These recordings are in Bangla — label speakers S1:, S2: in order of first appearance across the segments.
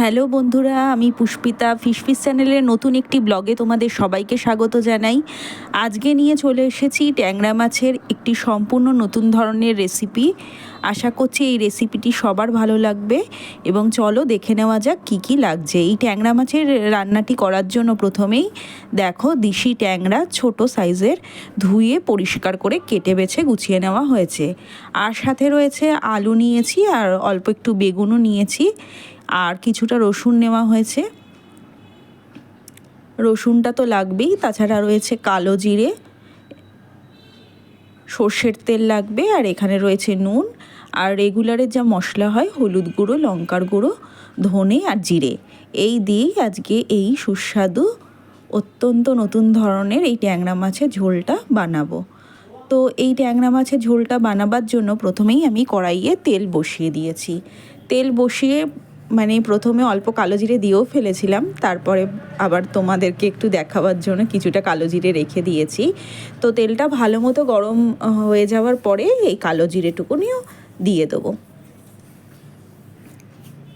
S1: হ্যালো বন্ধুরা, আমি পুষ্পিতা ফিশ চ্যানেলের নতুন একটি ব্লগে তোমাদের সবাইকে স্বাগত জানাই। আজকে নিয়ে চলে এসেছি ট্যাংরা মাছের একটি সম্পূর্ণ নতুন ধরনের রেসিপি। আশা করছি এই রেসিপিটি সবার ভালো লাগবে এবং চলো দেখে নেওয়া যাক কী কী লাগছে। এই ট্যাংরা মাছের রান্নাটি করার জন্য প্রথমেই দেখো দিশি ট্যাংরা ছোট সাইজের ধুয়ে পরিষ্কার করে কেটে বেছে গুছিয়ে নেওয়া হয়েছে। আর সাথে রয়েছে আলু নিয়েছি আর অল্প একটু বেগুনও নিয়েছি। আর কিছুটা রসুন নেওয়া হয়েছে। রসুনটা তো লাগবেই, তাছাড়া রয়েছে কালো জিরে, সর্ষের তেল লাগবে, আর এখানে রয়েছে নুন, আর রেগুলারের যা মশলা হয় হলুদ গুঁড়ো, লঙ্কার গুঁড়ো, ধনে আর জিরে। এই দিয়েই আজকে এই সুস্বাদু, অত্যন্ত নতুন ধরনের এই ট্যাংরা মাছের ঝোলটা বানাবো। তো এই ট্যাংরা মাছের ঝোলটা বানাবার জন্য প্রথমেই আমি কড়াইয়ে তেল বসিয়ে দিয়েছি। তেল বসিয়ে মানে প্রথমে অল্প কালো জিরে দিয়েও ফেলেছিলাম, তারপরে আবার তোমাদেরকে একটু দেখাবার জন্য কিছুটা কালো জিরে রেখে দিয়েছি। তো তেলটা ভালো মতো গরম হয়ে যাওয়ার পরে এই কালো জিরেটুকুনিও দিয়ে দেবো।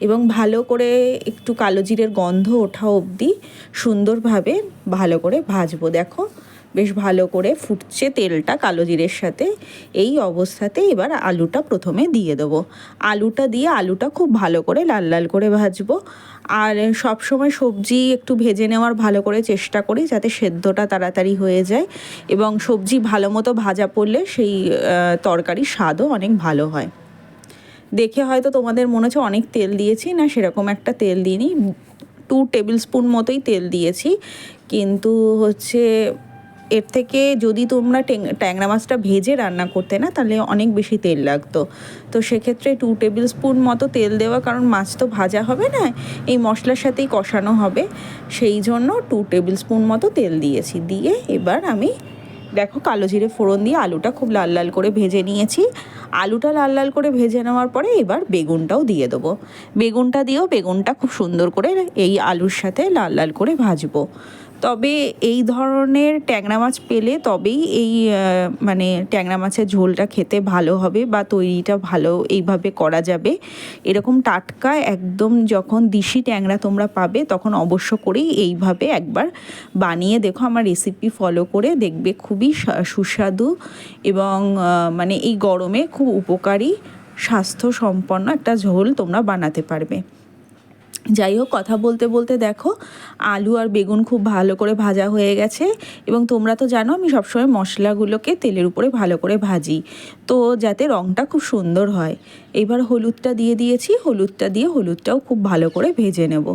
S1: এবং ভালো করে একটু কালো জিরের গন্ধ ওঠা অবধি সুন্দরভাবে ভালো করে ভাজবো। দেখো বেশ ভালো করে ফুটছে তেলটা কালো জিরের সাথে। এই অবস্থাতে এবার আলুটা প্রথমে দিয়ে দেবো। আলুটা দিয়ে আলুটা খুব ভালো করে লাল লাল করে ভাজবো। আর সব সময় সবজি একটু ভেজে নেওয়ার ভালো করে চেষ্টা করি যাতে সেদ্ধটা তাড়াতাড়ি হয়ে যায় এবং সবজি ভালো মতো ভাজা পড়লে সেই তরকারির স্বাদও অনেক ভালো হয়। দেখে হয়তো তোমাদের মনে হচ্ছে অনেক তেল দিয়েছি, না সেরকম একটা তেল দিইনি। টু টেবিল স্পুন মতোই তেল দিয়েছি। কিন্তু হচ্ছে এর থেকে যদি তোমরা ট্যাংরা মাছটা ভেজে রান্না করতে না, তাহলে অনেক বেশি তেল লাগতো। তো সেক্ষেত্রে টু টেবিল স্পুন মতো তেল দেওয়া, কারণ মাছ তো ভাজা হবে না, এই মশলার সাথেই কষানো হবে। সেই জন্য টু টেবিল স্পুন মতো তেল দিয়েছি। দিয়ে এবার আমি, দেখো কালো জিরে ফোড়ন দিয়ে আলুটা খুব লাল লাল করে ভেজে নিয়েছি। আলুটা লাল লাল করে ভেজে নেওয়ার পরে এবার বেগুনটাও দিয়ে দেবো। বেগুনটা দিয়েও বেগুনটা খুব সুন্দর করে এই আলুর সাথে লাল লাল করে ভাজবো। তবে এই ধরনের ট্যাংরা মাছ পেলে তবেই এই মানে ট্যাংরা মাছের ঝোলটা খেতে ভালো হবে বা তৈরিটা ভালো এইভাবে করা যাবে। এরকম টাটকা একদম যখন দিশি ট্যাংরা তোমরা পাবে, তখন অবশ্য করেই এইভাবে একবার বানিয়ে দেখো, আমার রেসিপি ফলো করে দেখবে, খুবই সুস্বাদু এবং মানে এই গরমে খুব উপকারী স্বাস্থ্য সম্পন্ন একটা ঝোল তোমরা বানাতে পারবে। যাই হোক, কথা বলতে বলতে দেখো, আলু আর বেগুন খুব ভালো করে ভাজা হয়ে গেছে। এবং তোমরা তো জানো, আমি সবসময় মশলাগুলোকে তেলের উপরে ভালো করে ভাজি। তো যাতে রঙটা খুব সুন্দর হয়। এবার হলুদটা দিয়ে দিয়েছি, হলুদটা দিয়ে হলুদটাও খুব ভালো করে ভেজে নেব।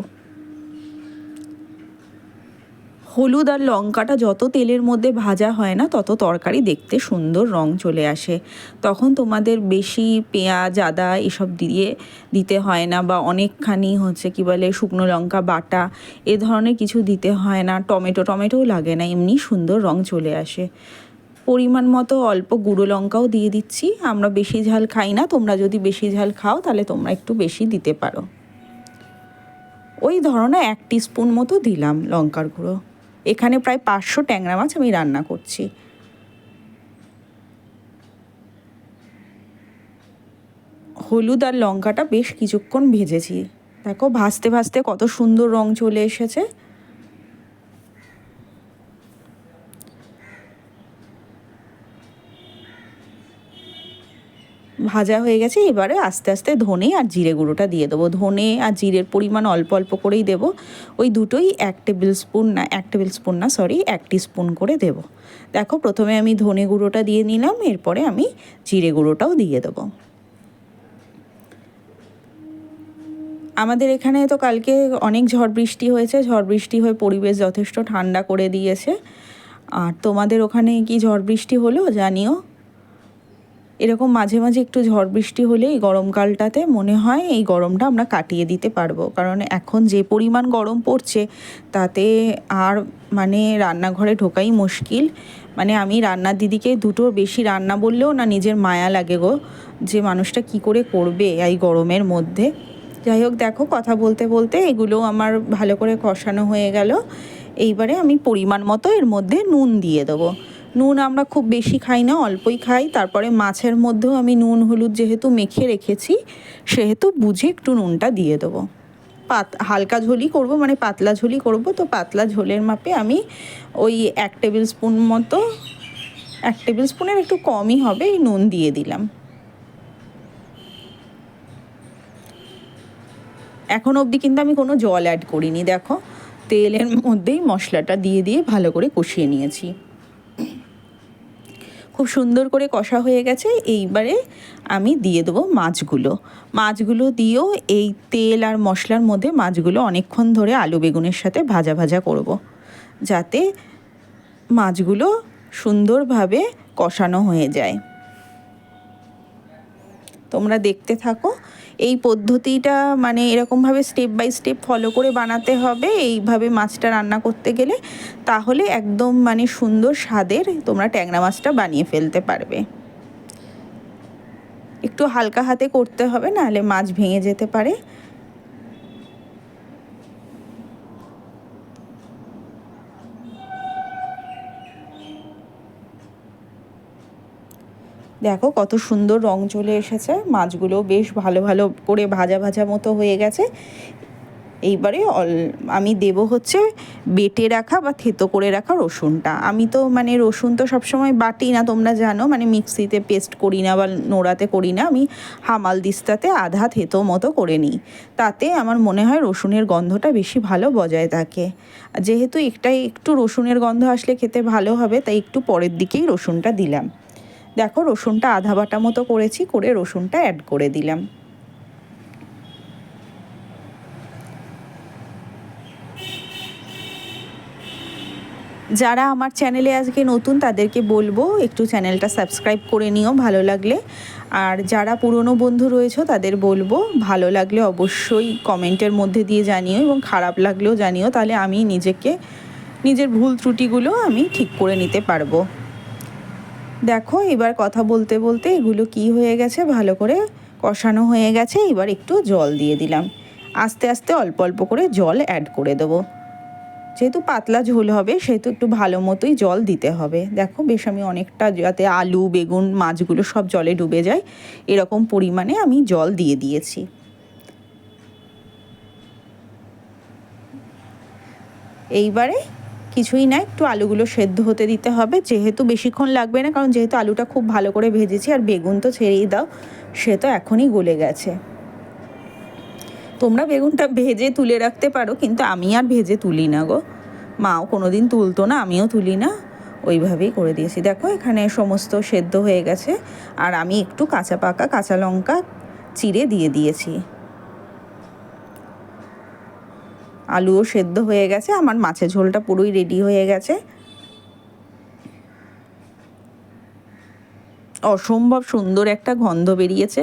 S1: হলুদ আর লঙ্কাটা যত তেলের মধ্যে ভাজা হয় না, তত তরকারি দেখতে সুন্দর রং চলে আসে। তখন তোমাদের বেশি পেঁয়াজ, আদা এসব দিয়ে দিতে হয় না বা অনেকখানি হচ্ছে কি বলে শুকনো লঙ্কা, বাটা এ ধরনের কিছু দিতে হয় না। টমেটো, টমেটোও লাগে না, এমনি সুন্দর রং চলে আসে। পরিমাণ মতো অল্প গুঁড়ো লঙ্কাও দিয়ে দিচ্ছি। আমরা বেশি ঝাল খাই না, তোমরা যদি বেশি ঝাল খাও তাহলে তোমরা একটু বেশি দিতে পারো। ওই ধরনের এক স্পুন মতো দিলাম লঙ্কার গুঁড়ো। এখানে প্রায় পাঁচশো ট্যাংরা মাছ আমি রান্না করছি। হলুদ আর লঙ্কাটা বেশ কিছুক্ষণ ভেজেছি। দেখো, ভাজতে ভাজতে কত সুন্দর রং চলে এসেছে। ভাজা হয়ে গেছে, এবারে আস্তে আস্তে ধনে আর জিরে গুঁড়োটা দিয়ে দেবো। ধনে আর জিরের পরিমাণ অল্প অল্প করেই দেবো। ওই দুটোই এক টেবিল স্পুন না, এক টেবিল স্পুন না সরি এক স্পুন করে দেবো। দেখো, প্রথমে আমি ধনে গুঁড়োটা দিয়ে নিলাম, এরপরে আমি জিরে গুঁড়োটাও দিয়ে দেবো। আমাদের এখানে তো কালকে অনেক ঝড় বৃষ্টি হয়েছে, ঝড় বৃষ্টি হয়ে পরিবেশ যথেষ্ট ঠান্ডা করে দিয়েছে। আর তোমাদের ওখানে কি ঝড় বৃষ্টি হলো জানিও? এরকম মাঝে মাঝে একটু ঝড় বৃষ্টি হলে এই গরমকালটাতে মনে হয় এই গরমটা আমরা কাটিয়ে দিতে পারব। কারণ এখন যে পরিমাণ গরম পড়ছে, তাতে আর মানে রান্নাঘরে ঢোকাই মুশকিল। মানে আমি রান্নার দিদিকে দুটো বেশি রান্না বললেও না নিজের মায়া লাগে গো, যে মানুষটা কি করে করবে এই গরমের মধ্যে। যাই হোক, দেখো কথা বলতে বলতে এগুলো আমার ভালো করে কষানো হয়ে গেল। এইবারে আমি পরিমাণ মতো এর মধ্যে নুন দিয়ে দেবো। নুন আমরা খুব বেশি খাই না, অল্পই খাই। তারপরে মাছের মধ্যেও আমি নুন, হলুদ যেহেতু মেখে রেখেছি, সেহেতু বুঝে একটু নুনটা দিয়ে দেবো। পাত, হালকা ঝোলই করব মানে পাতলা ঝোলই করব। তো পাতলা ঝোলের মাপে আমি ওই এক টেবিল স্পুন মতো, এক টেবিল স্পুনের একটু কমই হবে, এই নুন দিয়ে দিলাম। এখন অবধি কিন্তু আমি কোনো জল অ্যাড করিনি, দেখো। তেলের মধ্যেই মশলাটা দিয়ে দিয়ে ভালো করে কষিয়ে নিয়েছি। খুব সুন্দর করে কষা হয়ে গেছে। এইবারে আমি দিয়ে দেবো মাছগুলো। মাছগুলো দিয়েও এই তেল আর মশলার মধ্যে মাছগুলো অনেকক্ষণ ধরে আলু বেগুনের সাথে ভাজা ভাজা করব। যাতে মাছগুলো সুন্দরভাবে কষানো হয়ে যায়। তোমরা দেখতে থাকো। এই পদ্ধতিটা মানে এরকমভাবে স্টেপ বাই স্টেপ ফলো করে বানাতে হবে। এইভাবে মাছটা রান্না করতে গেলে তাহলে একদম মানে সুন্দর স্বাদের তোমরা ট্যাংরা মাছটা বানিয়ে ফেলতে পারবে। একটু হালকা হাতে করতে হবে, নাহলে মাছ ভেঙে যেতে পারে। দেখো কত সুন্দর রং চলে এসেছে। মাছগুলো বেশ ভালো ভালো করে ভাজা ভাজা মতো হয়ে গেছে। এইবারে অল, আমি দেব হচ্ছে বেটে রাখা বা থেতো করে রাখা রসুনটা। আমি তো মানে রসুন তো সবসময় বাটি না, তোমরা জানো মানে মিক্সিতে পেস্ট করি না বা নোড়াতে করি না। আমি হামাল দিস্তাতে আধা থেতো মতো করে নিই। তাতে আমার মনে হয় রসুনের গন্ধটা বেশি ভালো বজায় থাকে। যেহেতু একটাই একটু রসুনের গন্ধ আসলে খেতে ভালো হবে, তাই একটু পরের দিকেই রসুনটা দিলাম। দেখো, রসুনটা আধা বাটা মতো করেছি, করে রসুনটা অ্যাড করে দিলাম। যারা আমার চ্যানেলে আজকে নতুন, তাদেরকে বলব, একটু চ্যানেলটা সাবস্ক্রাইব করে নিও, ভালো লাগলে। আর যারা পুরনো বন্ধু রয়েছে, তাদের বলব, ভালো লাগলে অবশ্যই কমেন্টের মধ্যে দিয়ে জানিও, এবং খারাপ লাগলেও জানিও, তাহলে আমি নিজেকে, নিজের ভুল ত্রুটিগুলো আমি ঠিক করে নিতে পারব। দেখো, এবার কথা বলতে বলতে এগুলো কি হয়ে গেছে? ভালো করে কষানো হয়ে গেছে। এবার একটু জল দিয়ে দিলাম। আস্তে আস্তে অল্প অল্প করে জল অ্যাড করে দেবো। যেহেতু পাতলা ঝোল হবে, সেহেতু একটু ভালো মতোই জল দিতে হবে। দেখো, বেশ আমি অনেকটা যাতে আলু, বেগুন, মাছগুলো সব জলে ডুবে যায়, এরকম পরিমাণে আমি জল দিয়ে দিয়েছি। এইবারে কিছুই না, একটু আলুগুলো সেদ্ধ হতে দিতে হবে। যেহেতু বেশিক্ষণ লাগবে না, কারণ যেহেতু আলুটা খুব ভালো করে ভেজেছি, আর বেগুন তো ছেড়েই দাও, সে তো এখনই গলে গেছে। তোমরা বেগুনটা ভেজে তুলে রাখতে পারো, কিন্তু আমি আর ভেজে তুলি না গো। মাও কোনো দিন তুলতো না, আমিও তুলি না। ওইভাবেই করে দিয়েছি। দেখো, এখানে সমস্ত সেদ্ধ হয়ে গেছে, আর আমি একটু কাঁচা পাকা, কাঁচা লঙ্কা চিড়ে দিয়ে দিয়েছি। আলুও সেদ্ধ হয়ে গেছে, আমার মাছের ঝোলটা পুরোই রেডি হয়ে গেছে। অসম্ভব সুন্দর একটা গন্ধ বেরিয়েছে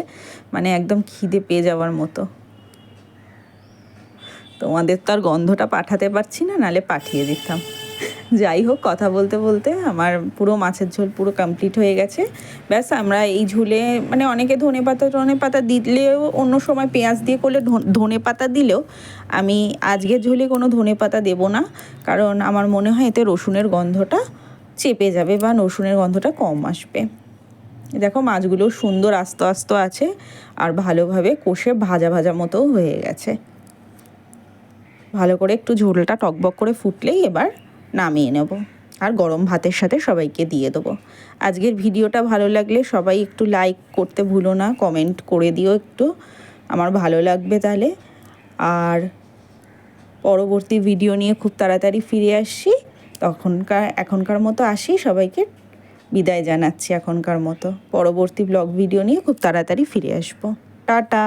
S1: মানে একদম খিদে পেয়ে যাওয়ার মতো। তোমাদের তো আর গন্ধটা পাঠাতে পারছি না, নালে পাঠিয়ে দিতাম। যাই হোক, কথা বলতে বলতে আমার পুরো মাছের ঝোল পুরো কমপ্লিট হয়ে গেছে। ব্যাস, আমরা এই ঝুলে মানে অনেকে ধনে পাতা, টনে পাতা দিলেও অন্য সময় পেঁয়াজ দিয়ে করলে ধনে পাতা দিলেও আমি আজকের ঝোলে কোনো ধনে পাতা দেবো না। কারণ আমার মনে হয় এতে রসুনের গন্ধটা চেপে যাবে বা রসুনের গন্ধটা কম আসবে। দেখো, মাছগুলো সুন্দর আস্ত আস্ত আছে আর ভালোভাবে কষে ভাজা ভাজা মতো হয়ে গেছে। ভালো করে একটু ঝোলটা টকবক করে ফুটলেই এবার নামিয়ে নেব। আর গরম ভাতের সাথে সবাইকে দিয়ে দেবো। আজকের ভিডিওটা ভালো লাগলে সবাই একটু লাইক করতে ভুলো না কমেন্ট করে দিও একটু। আমার ভালো লাগবে তাহলে। আর পরবর্তী ভিডিও নিয়ে খুব তাড়াতাড়ি ফিরে আসছি। তখনকার, এখনকার মতো আসি। সবাইকে বিদায় জানাচ্ছি এখনকার মতো। পরবর্তী ব্লগ ভিডিও নিয়ে খুব তাড়াতাড়ি ফিরে আসব। টাটা!